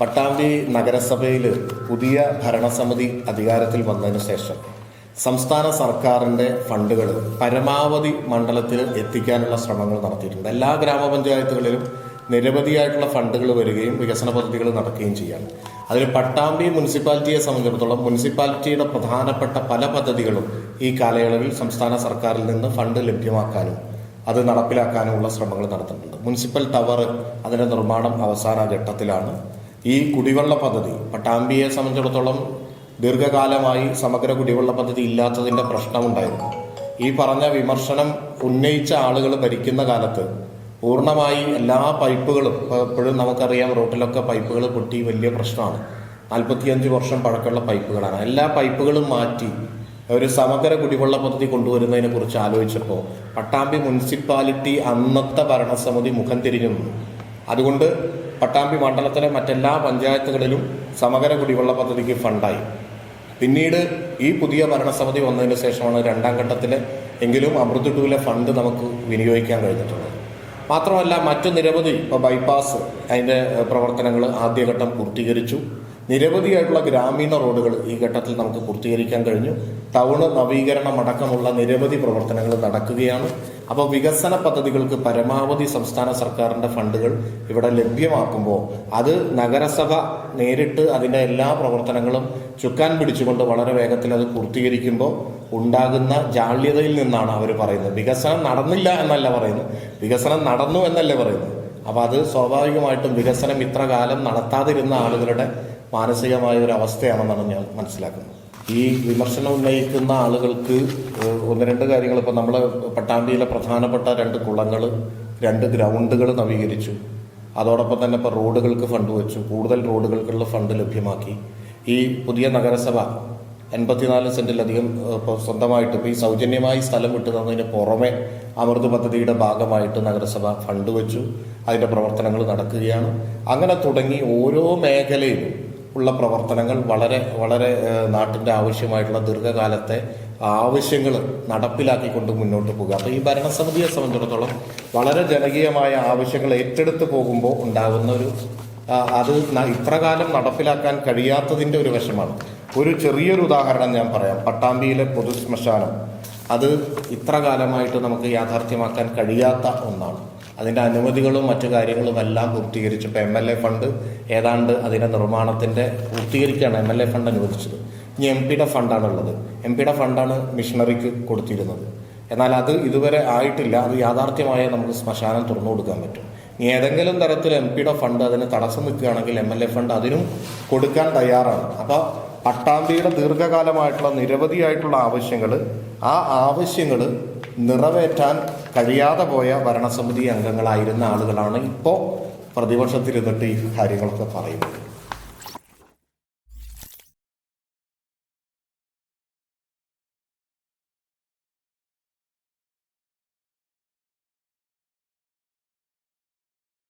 പട്ടാമ്പി നഗരസഭയിൽ പുതിയ ഭരണസമിതി അധികാരത്തിൽ വന്നതിന് ശേഷം സംസ്ഥാന സർക്കാരിന്റെ ഫണ്ടുകൾ പരമാവധി മണ്ഡലത്തിൽ എത്തിക്കാനുള്ള ശ്രമങ്ങൾ നടത്തിയിട്ടുണ്ട്. എല്ലാ ഗ്രാമപഞ്ചായത്തുകളിലും നിരവധിയായിട്ടുള്ള ഫണ്ടുകൾ വരികയും വികസന പദ്ധതികൾ നടക്കുകയും ചെയ്യാം അതിൽ പട്ടാമ്പി മുനിസിപ്പാലിറ്റിയെ സംബന്ധിച്ചിടത്തോളം മുനിസിപ്പാലിറ്റിയുടെ പ്രധാനപ്പെട്ട പല പദ്ധതികളും ഈ കാലയളവിൽ സംസ്ഥാന സർക്കാരിൽ നിന്ന് ഫണ്ട് ലഭ്യമാക്കാനും അത് നടപ്പിലാക്കാനുമുള്ള ശ്രമങ്ങൾ നടത്തുന്നുണ്ട് മുനിസിപ്പൽ ടവർ അതിന്റെ നിർമ്മാണം അവസാന ഘട്ടത്തിലാണ്. ഈ കുടിവെള്ള പദ്ധതി പട്ടാമ്പിയെ സംബന്ധിച്ചിടത്തോളം ദീർഘകാലമായി സമഗ്ര കുടിവെള്ള പദ്ധതി ഇല്ലാത്തതിന്റെ പ്രശ്നമുണ്ടായിരുന്നു. ഈ പറഞ്ഞ വിമർശനം ഉന്നയിച്ച ആളുകൾ ഭരിക്കുന്ന കാലത്ത് പൂർണമായി എല്ലാ പൈപ്പുകളും എപ്പോഴും നമുക്കറിയാം റോട്ടിലൊക്കെ പൈപ്പുകൾ പൊട്ടി വലിയ പ്രശ്നമാണ്. നാൽപ്പത്തിയഞ്ച് വർഷം പഴക്കമുള്ള പൈപ്പുകളാണ്. എല്ലാ പൈപ്പുകളും മാറ്റി ഒരു സമഗ്ര കുടിവെള്ള പദ്ധതി കൊണ്ടുവരുന്നതിനെ കുറിച്ച് ആലോചിച്ചപ്പോൾ പട്ടാമ്പി മുനിസിപ്പാലിറ്റി അന്നത്തെ ഭരണസമിതി മുഖം തിരിഞ്ഞു അതുകൊണ്ട് പട്ടാമ്പി മണ്ഡലത്തിലെ മറ്റെല്ലാ പഞ്ചായത്തുകളിലും സമഗ്ര കുടിവെള്ള പദ്ധതിക്ക് ഫണ്ടായി. പിന്നീട് ഈ പുതിയ ഭരണസമിതി വന്നതിന് ശേഷമാണ് രണ്ടാം ഘട്ടത്തിൽ എങ്കിലും അമൃത് ടൂവിലെ ഫണ്ട് നമുക്ക് വിനിയോഗിക്കാൻ കഴിഞ്ഞിട്ടുള്ളത്. മാത്രമല്ല മറ്റു നിരവധി ഇപ്പോൾ ബൈപ്പാസ് അതിന്റെ പ്രവർത്തനങ്ങൾ ആദ്യഘട്ടം പൂർത്തീകരിച്ചു. നിരവധിയായിട്ടുള്ള ഗ്രാമീണ റോഡുകൾ ഈ ഘട്ടത്തിൽ നമുക്ക് പൂർത്തീകരിക്കാൻ കഴിഞ്ഞു. ടൗണ് നവീകരണം അടക്കമുള്ള നിരവധി പ്രവർത്തനങ്ങൾ നടക്കുകയാണ്. അപ്പോൾ വികസന പദ്ധതികൾക്ക് പരമാവധി സംസ്ഥാന സർക്കാരിന്റെ ഫണ്ടുകൾ ഇവിടെ ലഭ്യമാക്കുമ്പോൾ അത് നഗരസഭ നേരിട്ട് അതിന്റെ എല്ലാ പ്രവർത്തനങ്ങളും ചുക്കാൻ പിടിച്ചുകൊണ്ട് വളരെ വേഗത്തിൽ അത് പൂർത്തീകരിക്കുമ്പോൾ ഉണ്ടാകുന്ന ജാള്യതയിൽ നിന്നാണ് അവർ പറയുന്നത്. വികസനം നടന്നില്ല എന്നല്ല പറയുന്നത്. വികസനം നടന്നു എന്നല്ല പറയുന്നത്. അപ്പോൾ അത് സ്വാഭാവികമായിട്ടും വികസനം ഇത്ര കാലം നടത്താതിരുന്ന ആളുകളുടെ മാനസികമായ ഒരു അവസ്ഥയാണെന്നാണ് ഞാൻ മനസ്സിലാക്കുന്നത്. ഈ വിമർശനം ഉന്നയിക്കുന്ന ആളുകൾക്ക് ഒന്ന് രണ്ട് കാര്യങ്ങൾ. ഇപ്പം നമ്മൾ പട്ടാമ്പിയിലെ പ്രധാനപ്പെട്ട രണ്ട് കുളങ്ങൾ രണ്ട് ഗ്രൗണ്ടുകൾ നവീകരിച്ചു. അതോടൊപ്പം തന്നെ ഇപ്പോൾ റോഡുകൾക്ക് ഫണ്ട് വെച്ചു. കൂടുതൽ റോഡുകൾക്കുള്ള ഫണ്ട് ലഭ്യമാക്കി. ഈ പുതിയ നഗരസഭ എൺപത്തിനാല് സെന്റിലധികം ഏഹ്, ഇപ്പോൾ സ്വന്തമായിട്ട് ഇപ്പോൾ ഈ സൗജന്യമായി സ്ഥലം വിട്ടു തന്നതിന് പുറമെ അമൃത് പദ്ധതിയുടെ ഭാഗമായിട്ട് നഗരസഭ ഫണ്ട് വെച്ചു. അതിന്റെ പ്രവർത്തനങ്ങൾ നടക്കുകയാണ്. അങ്ങനെ തുടങ്ങി ഓരോ മേഖലയിലും ഉള്ള പ്രവർത്തനങ്ങൾ വളരെ വളരെ നാട്ടിന്റെ ആവശ്യമായിട്ടുള്ള ദീർഘകാലത്തെ ആവശ്യങ്ങൾ നടപ്പിലാക്കിക്കൊണ്ട് മുന്നോട്ട് പോകുക. അപ്പോൾ ഈ ഭരണസമിതിയെ സംബന്ധിച്ചിടത്തോളം വളരെ ജനകീയമായ ആവശ്യങ്ങൾ ഏറ്റെടുത്ത് പോകുമ്പോൾ ഉണ്ടാകുന്ന ഒരു അത് ഇപ്രകാലം നടപ്പിലാക്കാൻ കഴിയാത്തതിന്റെ ഒരു വശമാണ്. ഒരു ചെറിയൊരു ഉദാഹരണം ഞാൻ പറയാം. പട്ടാമ്പിയിലെ പൊതു ശ്മശാനം. അത് ഇത്ര കാലമായിട്ട് നമുക്ക് യാഥാർത്ഥ്യമാക്കാൻ കഴിയാത്ത ഒന്നാണ്. അതിന്റെ അനുമതികളും മറ്റു കാര്യങ്ങളും എല്ലാം പൂർത്തീകരിച്ചപ്പോൾ എം എൽ എ ഫണ്ട് ഏതാണ്ട് അതിന്റെ നിർമ്മാണത്തിന്റെ പൂർത്തീകരിക്കുകയാണ് എം എൽ എ ഫണ്ട് അനുവദിച്ചത്. ഇനി എം പിയുടെ ഫണ്ടാണുള്ളത് എം പിയുടെ ഫണ്ടാണ് മിഷണറിക്ക് കൊടുത്തിരുന്നത്. എന്നാൽ അത് ഇതുവരെ ആയിട്ടില്ല. അത് യാഥാർത്ഥ്യമായ നമുക്ക് ശ്മശാനം തുറന്നു കൊടുക്കാൻ പറ്റും. ഇനി ഏതെങ്കിലും തരത്തിൽ എം പിയുടെ ഫണ്ട് അതിന് തടസ്സം നിൽക്കുകയാണെങ്കിൽ എം എൽ എ ഫണ്ട് അതിനും കൊടുക്കാൻ തയ്യാറാണ്. അപ്പോൾ പട്ടാമ്പിയുടെ ദീർഘകാലമായിട്ടുള്ള നിരവധിയായിട്ടുള്ള ആവശ്യങ്ങൾ ആ ആവശ്യങ്ങൾ നിറവേറ്റാൻ കഴിയാതെ പോയ ഭരണസമിതി അംഗങ്ങളായിരുന്ന ആളുകളാണ് ഇപ്പോൾ പ്രതിപക്ഷത്തിരുന്നിട്ട് ഈ കാര്യങ്ങളൊക്കെ പറയുന്നത്.